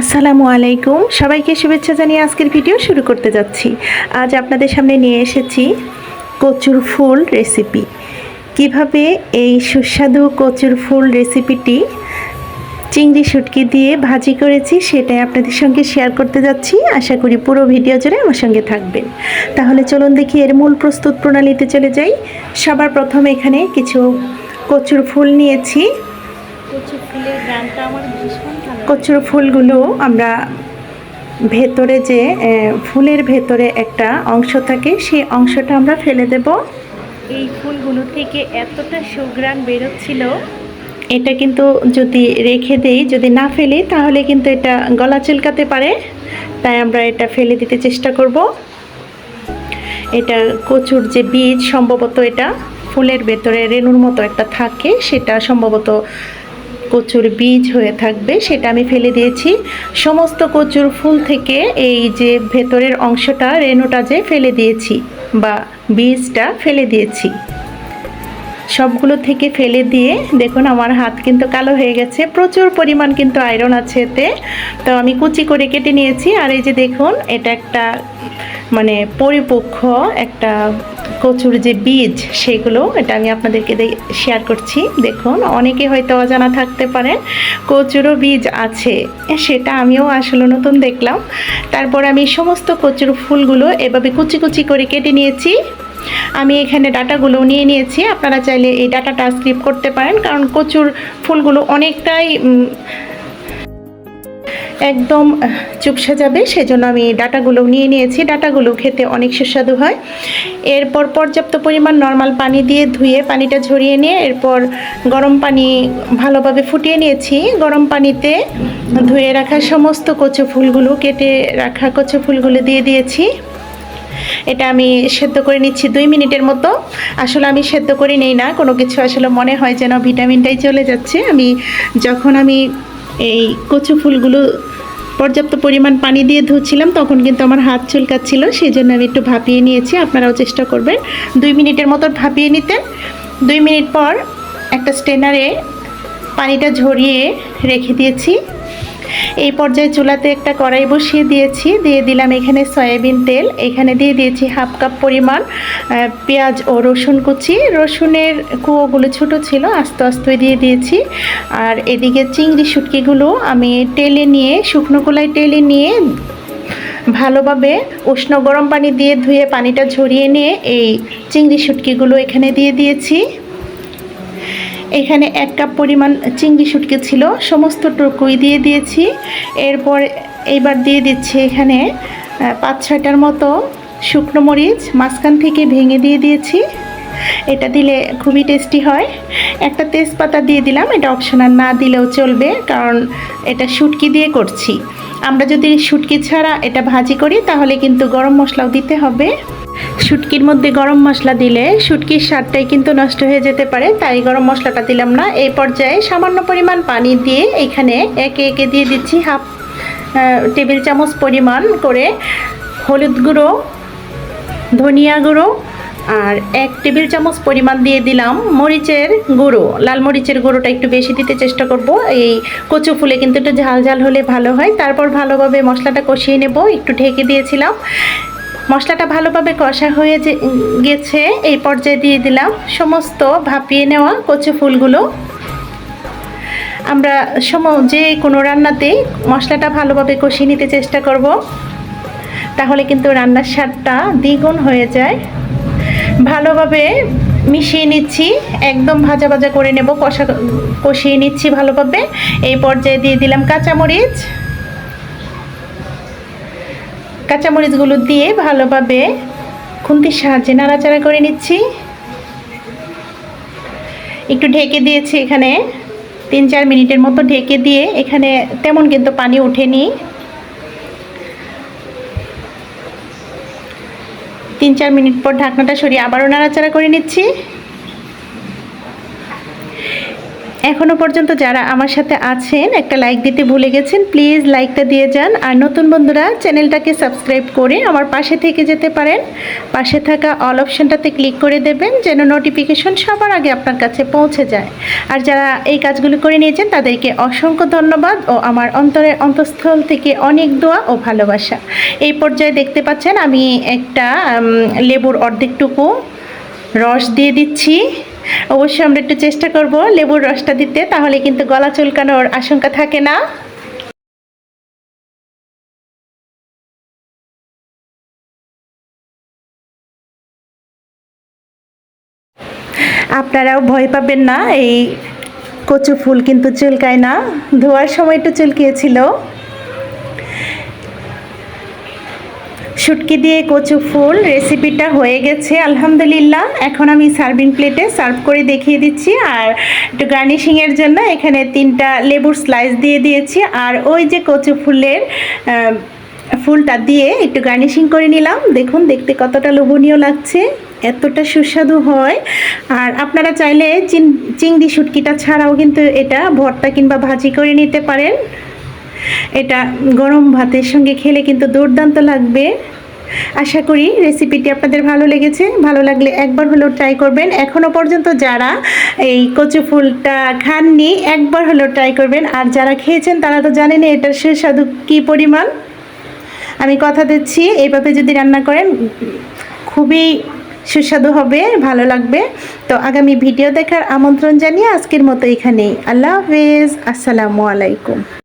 আসসালামু আলাইকুম। সবাইকে শুভেচ্ছা জানিয়ে আজকের ভিডিও শুরু করতে যাচ্ছি। আজ আপনাদের সামনে নিয়ে এসেছি কচুর ফুল রেসিপি কীভাবে এই সুস্বাদু কচুর ফুল রেসিপিটি চিংড়ি শুটকি দিয়ে ভাজি করেছি সেটাই আপনাদের সঙ্গে শেয়ার করতে যাচ্ছি। আশা করি পুরো ভিডিও জুড়ে আমার সঙ্গে থাকবেন। তাহলে চলুন দেখি এর মূল প্রস্তুত প্রণালীতে চলে যাই। সবার প্রথমে এখানে কিছু কচুর ফুল নিয়েছি। কচু ফুলের গ্রামটা আমার ভীষণ কচুর ফুলগুলো আমরা ভেতরে যে ফুলের ভেতরে একটা অংশ থাকে সেই অংশটা আমরা ফেলে দেব। এই ফুলগুলো থেকে এতটা সুগ্রাণ বেরোচ্ছিল। এটা কিন্তু যদি রেখে দেই যদি না ফেলি তাহলে কিন্তু এটা গলা চুলকাতে পারে। তাই আমরা এটা ফেলে দিতে চেষ্টা করব। এটা কচুর যে বীজ সম্ভবত এটা ফুলের ভেতরে রেণুর মতো একটা থাকে সেটা সম্ভবত কচুর বীজ হয়ে থাকবে, সেটা আমি ফেলে দিয়েছি। সমস্ত কচুর ফুল থেকে এই যে ভেতরের অংশটা রেণুটা যে ফেলে দিয়েছি বা বীজটা ফেলে দিয়েছি। সবগুলো থেকে ফেলে দিয়ে, দেখুন আমার হাত কিন্তু কালো হয়ে গেছে। প্রচুর পরিমাণ কিন্তু আয়রন আছে এতে। তো আমি কুচি করে কেটে নিয়েছি। আর এই যে দেখুন, এটা একটা মানে পরিপক্ষ একটা কচুর যে বীজ, সেগুলো এটা আমি আপনাদেরকে শেয়ার করছি। দেখুন, অনেকে হয়তো অজানা থাকতে পারেন, কচুরও বীজ আছে। সেটা আমিও আসলে নতুন দেখলাম। তারপর আমি সমস্ত কচুর ফুলগুলো এভাবে কুচি কুচি করে কেটে নিয়েছি। আমি এখানে ডাটাগুলো নিয়ে নিয়েছি। আপনারা চাইলে এই ডাটাটা স্কিপ করতে পারেন, কারণ কচুর ফুলগুলো অনেকটাই একদম চুপসে যাবে। সেজন্য আমি ডাটাগুলো নিয়ে নিয়েছি। ডাটাগুলো খেতে অনেক সুস্বাদু হয়। এরপর পর্যাপ্ত পরিমাণ নর্মাল পানি দিয়ে ধুয়ে পানিটা ঝরিয়ে নিয়ে এরপর গরম পানি ভালোভাবে ফুটিয়ে নিয়েছি। গরম পানিতে ধুয়ে রাখা সমস্ত কচু ফুলগুলো, কেটে রাখা কচু ফুলগুলো দিয়ে দিয়েছি। এটা আমি সেদ্ধ করে নিচ্ছি দুই মিনিটের মতো। আসলে আমি সেদ্ধ করে নেই না, কোনো কিছু আসলে মনে হয় যেন ভিটামিনটাই চলে যাচ্ছে। আমি যখন আমি এই কচু ফুলগুলো পর্যাপ্ত পরিমাণ পানি দিয়ে ধুচ্ছিলাম, তখন কিন্তু আমার হাত চুলকাচ্ছিল সেই জন্য আমি একটু ভাপিয়ে নিয়েছি। আপনারাও চেষ্টা করবেন দুই মিনিটের মতো ভাপিয়ে নিতে। দুই মিনিট পর একটা স্টেনারে পানিটা ঝরিয়ে রেখে দিয়েছি। এই পর্যায়ে চুলাতে একটা কড়াই বসিয়ে দিয়েছি। দিয়ে দিলাম এখানে সয়াবিন তেল। এখানে দিয়ে দিয়েছি হাফ কাপ পরিমাণ পেঁয়াজ ও রসুন কুচি। রসুনের কুয়োগুলো ছোট ছিল, আস্তে আস্তে দিয়ে দিয়েছি। আর এদিকে চিংড়ি শুটকিগুলো আমি টেলে নিয়ে, শুকনো কলাই টেলে নিয়ে ভালোভাবে উষ্ণ গরম পানি দিয়ে ধুয়ে পানিটা ঝরিয়ে নিয়ে এই চিংড়ি শুটকিগুলো এখানে দিয়ে দিয়েছি। এখানে এক কাপ পরিমাণ চিংড়ি শুটকি ছিল সমস্ত টুকুই দিয়ে দিয়েছি। এরপর এইবার দিয়ে দিচ্ছি এখানে পাঁচ ছয়টার মতো শুকনো মরিচ, মাঝখান থেকে ভেঙে দিয়ে দিয়েছি। এটা দিলে খুবই টেস্টি হয়। একটা তেজপাতা দিয়ে দিলাম, এটা অপশনাল না দিলেও চলবে, কারণ এটা শুটকি দিয়ে করছি। আমরা যদি শুটকি ছাড়া এটা ভাজি করি, তাহলে কিন্তু গরম মশলাও দিতে হবে। শুটকির মধ্যে গরম মশলা দিলে শুটকির স্বাদটাই কিন্তু নষ্ট হয়ে যেতে পারে, তাই গরম মশলাটা দিলাম না। এই পর্যায়ে সামান্য পরিমাণ পানি দিয়ে এখানে একে একে দিয়ে দিচ্ছি হাফ টেবিল চামচ পরিমাণ করে হলুদ গুঁড়ো, ধনিয়া গুঁড়ো আর এক টেবিল চামচ পরিমাণ দিয়ে দিলাম মরিচের গুঁড়ো। লাল মরিচের গুঁড়োটা একটু বেশি দিতে চেষ্টা করব। এই কচু ফুলে কিন্তু একটু ঝাল ঝাল হলে ভালো হয়। তারপর ভালোভাবে মশলাটা কষিয়ে নেব। একটু ঢেকে দিয়েছিলাম। মশলাটা ভালোভাবে কষা হয়ে গেছে, এই পর্যায়ে দিয়ে দিলাম সমস্ত ভাপিয়ে নেওয়া কচু ফুলগুলো। আমরা সম যে কোনো রান্নাতেই মশলাটা ভালোভাবে কষিয়ে নিতে চেষ্টা করব। তাহলে কিন্তু রান্নার স্বাদটা দ্বিগুণ হয়ে যায়। ভালোভাবে মিশিয়ে নিচ্ছি, একদম ভাজা ভাজা করে নেব, কষা কষিয়ে নিচ্ছি ভালোভাবে। এই পর্যায়ে দিয়ে দিলাম কাঁচামরিচ। কাঁচামরিচগুলো দিয়ে ভালোভাবে খুন্তির সাহায্যে নাড়াচাড়া করে নিচ্ছি। একটু ঢেকে দিয়েছি এখানে, তিন চার মিনিটের মতো ঢেকে দিয়ে এখানে তেমন কিন্তু পানি ওঠেনি। তিন চার মিনিট পর ঢাকনাটা সরিয়ে আবারও নাড়াচাড়া করে নিচ্ছি। এখনও পর্যন্ত যারা আমার সাথে আছেন, একটা লাইক দিতে ভুলে গেছেন প্লিজ লাইকটা দিয়ে যান। আর নতুন বন্ধুরা চ্যানেলটাকে সাবস্ক্রাইব করে আমার পাশে থেকে যেতে পারেন। পাশে থাকা অল অপশনটাতে ক্লিক করে দেবেন, যেন নোটিফিকেশন সবার আগে আপনার কাছে পৌঁছে যায়। আর যারা এই কাজগুলো করে নিয়েছেন, তাদেরকে অসংখ্য ধন্যবাদ ও আমার অন্তরের অন্তঃস্থল থেকে অনেক দোয়া ও ভালোবাসা। এই পর্যায়ে দেখতে পাচ্ছেন, আমি একটা লেবুর অর্ধেকটুকু রস দিয়ে দিচ্ছি। অবশ্যই আমরা একটু চেষ্টা করব লেবুর রসটা দিতে, তাহলে কিন্তু গলা চুলকানোর আশঙ্কা থাকে না। আপনারাও ভয় পাবেন না, এই কচু ফুল কিন্তু চুলকায় না। ধোয়ার সময় একটু চুলকিয়েছিল। শুটকি দিয়ে কচু ফুল রেসিপিটা হয়ে গেছে, আলহামদুলিল্লাহ। এখন আমি সার্ভিং প্লেটে সার্ভ করে দেখিয়ে দিচ্ছি। আর একটু গার্নিশিংয়ের জন্য এখানে তিনটা লেবুর স্লাইস দিয়ে দিয়েছি। আর ওই যে কচু ফুলের ফুলটা দিয়ে একটু গার্নিশিং করে নিলাম। দেখুন, দেখতে কতটা লোভনীয় লাগছে, এতটা সুস্বাদু হয়। আর আপনারা চাইলে চিংড়ি শুটকিটা ছাড়াও কিন্তু এটা ভর্তা কিংবা ভাজি করে নিতে পারেন। এটা গরম ভাতের সঙ্গে খেলে কিন্তু দুর্দান্ত লাগবে। আশা করি রেসিপিটি আপনাদের ভালো লেগেছে। ভালো লাগলে একবার হলেও ট্রাই করবেন। এখনও পর্যন্ত যারা এই কচু ফুলটা খাননি, একবার হলেও ট্রাই করবেন। আর যারা খেয়েছেন, তারা তো জানেন এটার সুস্বাদু কী পরিমাণ। আমি কথা দিচ্ছি, এইভাবে যদি রান্না করেন, খুবই সুস্বাদু হবে, ভালো লাগবে। তো আগামী ভিডিও দেখার আমন্ত্রণ জানিয়ে আজকের মতো এখানেই। আল্লাহ হাফেজ। আসসালামু আলাইকুম।